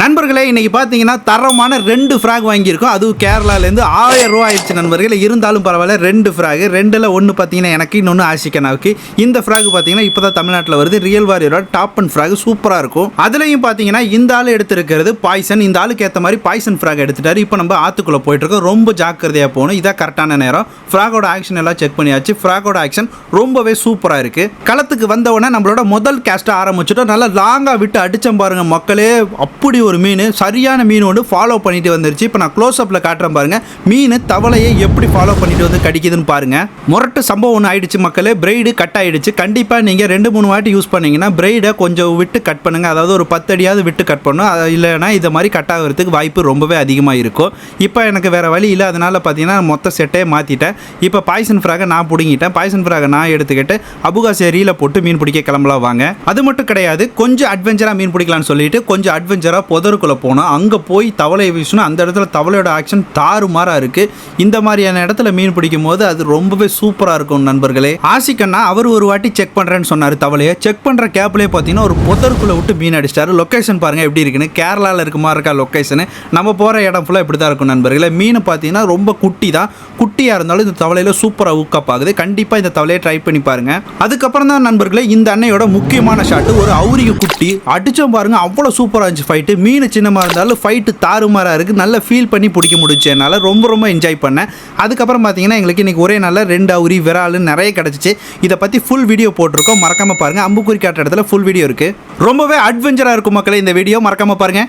நண்பர்களே இன்னைக்கு பார்த்தீங்கன்னா தரமான ரெண்டு ஃப்ராக் வாங்கியிருக்கோம். அதுவும் கேரளாலேருந்து ஆயிரம் ரூபா ஆயிடுச்சு நண்பர்களே. இருந்தாலும் பரவாயில்ல ரெண்டு ஃப்ராக் ரெண்டில் ஒன்று பார்த்தீங்கன்னா எனக்கு இன்னொன்று ஆஷிகனாவுக்கு இந்த ஃப்ராக் பார்த்தீங்கன்னா இப்போ தான் தமிழ்நாட்டில் வருது. ரியல் வாரியோட டாப் அண்ட் ஃப்ராக் சூப்பராக இருக்கும். அதுலேயும் பார்த்தீங்கன்னா இந்த ஆள் எடுத்திருக்கிறது பாய்சன் இந்த ஆளுக்கு ஏற்ற மாதிரி பாய்சன் ஃப்ராக் எடுத்துட்டாரு. இப்போ நம்ம ஆற்றுக்குள்ளே போயிட்டுருக்கோம். ரொம்ப ஜாக்கிரதையாக போகணும். இதான் கரெக்டான நேரம். ஃப்ராகோட ஆக்ஷன் எல்லாம் செக் பண்ணியாச்சு. ஃப்ராகோட ஆக்ஷன் ரொம்பவே சூப்பராக இருக்குது களத்துக்கு வந்தவொடனே நம்மளோட முதல் கேஸ்ட்டை ஆரம்பிச்சிட்டோம். நல்லா லாங்காக விட்டு அடிச்சோம் பாருங்கள் மக்களே. அப்படி ஒரு மீன் சரியான மீன் ஒன்று ஃபாலோ பண்ணிட்டு வந்துருச்சு. இப்போ நான் க்ளோஸ் அப்பில் காட்டுறேன் பாருங்கள் மீன் தவளையை எப்படி ஃபாலோ பண்ணிட்டு வந்து கடிக்குதுன்னு பாருங்கள் முரட்டு சம்பவம் ஒன்று ஆயிடுச்சு மக்களே. பிரைடு கட் ஆயிடுச்சு. கண்டிப்பாக நீங்கள் ரெண்டு மூணு வாட்டி யூஸ் பண்ணிங்கன்னா பிரைடை கொஞ்சம் விட்டு கட் பண்ணுங்கள் அதாவது ஒரு பத்து அடியாவது விட்டு கட் பண்ணும். அது இல்லைன்னா இதை மாதிரி கட் ஆகிறதுக்கு வாய்ப்பு ரொம்பவே அதிகமாக இருக்கும். இப்போ எனக்கு வேறு வழி இல்லை. அதனால் பார்த்தீங்கன்னா மொத்த செட்டே மாற்றிட்டேன் இப்போ பாய்சன் ஃப்ராகை நான் பிடுங்கிட்டேன். பாய்சன் ஃப்ராகை நான் எடுத்துக்கிட்டு அபுகாசி ஏரியில் போட்டு மீன் பிடிக்க கிளம்பலாம் வாங்க. அது மட்டும் கிடையாது. கொஞ்சம் அட்வென்ச்சராக மீன் பிடிக்கலாம்னு சொல்லிட்டு கொஞ்சம் அட்வென்ச்சராக உதருக்குள்ளே போனோம் அங்கே போய் தவளையை வீசணும் அந்த இடத்துல தவளையோட ஆக்ஷன் தாறுமாறாக இருக்குது இந்த மாதிரியான இடத்துல மீன் பிடிக்கும் போது அது ரொம்பவே சூப்பராக இருக்கும் நண்பர்களே. ஆசிக்கண்ணா அவர் ஒரு வாட்டி செக் பண்ணுறேன்னு சொன்னார் தவளையை. செக் பண்ணுற கேப்லேயே பார்த்தீங்கன்னா ஒரு புதருக்குள்ளே விட்டு மீன் அடிச்சிட்டாரு. லொக்கேஷன் பாருங்கள் எப்படி இருக்குன்னு. கேரளாவில் இருக்க மாதிரி இருக்கா லொக்கேஷனு நம்ம போகிற இடம் ஃபுல்லாக இப்படி தான் இருக்கும் நண்பர்களே. மீன் பார்த்தீங்கன்னா ரொம்ப குட்டி தான் குட்டியாக இருந்தாலும் இந்த தவளையில் சூப்பராக ஊக்கப் ஆகுது. கண்டிப்பாக இந்த தவளையை ட்ரை பண்ணி பாருங்க. அதுக்கப்புறம் தான் நண்பர்களே இந்த அன்னையோட முக்கியமான ஷாட்டு ஒரு அவுரிய குட்டி. அடித்தோம் பாருங்க அவ்வளோ சூப்பராக இருந்துச்சு ஃபைட்டு மீன் சின்னமாக இருந்தாலும் ஃபைட்டு தாறுமாறாக இருக்குது நல்லா ஃபீல் பண்ணி பிடிக்க முடிச்சதுனால ரொம்ப ரொம்ப என்ஜாய் பண்ணேன். அதுக்கப்புறம் பார்த்தீங்கன்னா எங்களுக்கு இன்றைக்கி ஒரே நாளில் ரெண்டு அவுரி விரால் நிறைய கிடச்சிச்சு. இதை பற்றி ஃபுல் வீடியோ போட்டிருக்கோம். மறக்காமல் பாருங்கள் அம்புக்குறி காட்டுற இடத்துல ஃபுல் வீடியோ இருக்குது ரொம்பவே அட்வென்ச்சராக இருக்கும் மக்களே இந்த வீடியோ மறக்காமல் பாருங்கள்